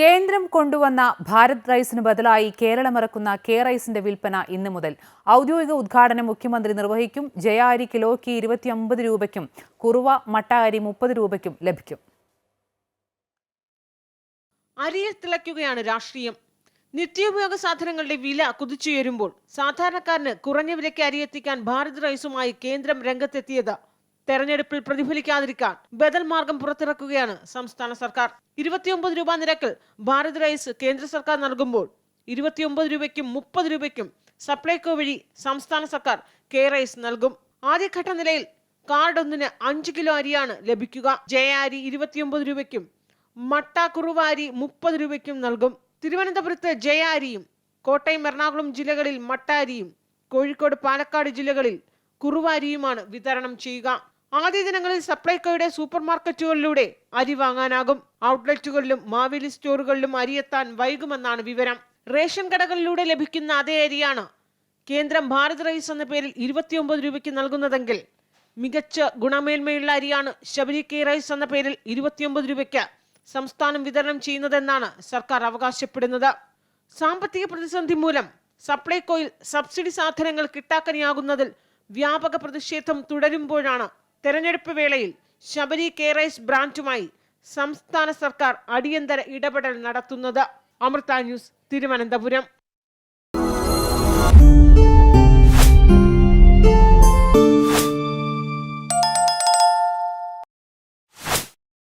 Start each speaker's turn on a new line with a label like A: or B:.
A: കേന്ദ്രം കൊണ്ടുവന്ന ഭാരത് റൈസിന് ബദലായി കേരളമിറക്കുന്ന കെ റൈസിന്റെ വിൽപ്പന ഇന്ന് മുതൽ. ഔദ്യോഗിക ഉദ്ഘാടനം മുഖ്യമന്ത്രി നിർവഹിക്കും. ജയ അരി കിലോയ്ക്ക് ഇരുപത്തിയൊമ്പത് രൂപയ്ക്കും കുറുവ മട്ട അരി മുപ്പത് രൂപയ്ക്കും ലഭിക്കും.
B: അരിയിൽ തിളയ്ക്കുകയാണ് രാഷ്ട്രീയം. നിത്യോപയോഗ സാധനങ്ങളുടെ വില കുതിച്ചുയരുമ്പോൾ സാധാരണക്കാരന് കുറഞ്ഞ വിലയ്ക്ക് അരിയെത്തിക്കാൻ ഭാരത് റൈസുമായി കേന്ദ്രം രംഗത്തെത്തിയത് തെരഞ്ഞെടുപ്പിൽ പ്രതിഫലിക്കാതിരിക്കാൻ ബദൽ മാർഗം പുറത്തിറക്കുകയാണ് സംസ്ഥാന സർക്കാർ. ഇരുപത്തിയൊമ്പത് രൂപ നിരക്കിൽ ഭാരത് റൈസ് കേന്ദ്ര സർക്കാർ നൽകുമ്പോൾ ഇരുപത്തിയൊമ്പത് രൂപയ്ക്കും മുപ്പത് രൂപയ്ക്കും സപ്ലൈകോ വഴി സംസ്ഥാന സർക്കാർ കെ റൈസ് നൽകും. ആദ്യഘട്ട നിലയിൽ കാർഡ് ഒന്നിന് അഞ്ച് കിലോ അരിയാണ് ലഭിക്കുക. ജയ അരി ഇരുപത്തിയൊമ്പത് രൂപയ്ക്കും മട്ട കുറുവ അരി മുപ്പത് രൂപയ്ക്കും നൽകും. തിരുവനന്തപുരത്ത് ജയ അരിയും കോട്ടയം എറണാകുളം ജില്ലകളിൽ മട്ട അരിയും കോഴിക്കോട് പാലക്കാട് ജില്ലകളിൽ കുറുവ അരിയുമാണ് വിതരണം ചെയ്യുക. ആദ്യ ദിനങ്ങളിൽ സപ്ലൈകോയുടെ സൂപ്പർ മാർക്കറ്റുകളിലൂടെ അരി വാങ്ങാനാകും. ഔട്ട്ലെറ്റുകളിലും മാവേലി സ്റ്റോറുകളിലും അരിയെത്താൻ വൈകുമെന്നാണ് വിവരം. റേഷൻ കടകളിലൂടെ ലഭിക്കുന്ന അതേ അരിയാണ് കേന്ദ്രം ഭാരത് റൈസ് എന്ന പേരിൽ ഇരുപത്തിയൊമ്പത് രൂപയ്ക്ക് നൽകുന്നതെങ്കിൽ മികച്ച ഗുണമേന്മയുള്ള അരിയാണ് ശബരി കെ റൈസ് എന്ന പേരിൽ ഇരുപത്തിയൊമ്പത് രൂപയ്ക്ക് സംസ്ഥാനം വിതരണം ചെയ്യുന്നതെന്നാണ് സർക്കാർ അവകാശപ്പെടുന്നത്. സാമ്പത്തിക പ്രതിസന്ധി മൂലം സപ്ലൈകോയിൽ സബ്സിഡി സാധനങ്ങൾ കിട്ടാക്കനിയാകുന്നതിൽ വ്യാപക പ്രതിഷേധം തുടരുമ്പോഴാണ് തെരഞ്ഞെടുപ്പ് വേളയിൽ ശബരി കെയറേസ് റൈസ് ബ്രാൻഡുമായി സംസ്ഥാന സർക്കാർ അടിയന്തര ഇടപെടൽ നടത്തുന്നത്. അമൃത ന്യൂസ് തിരുവനന്തപുരം.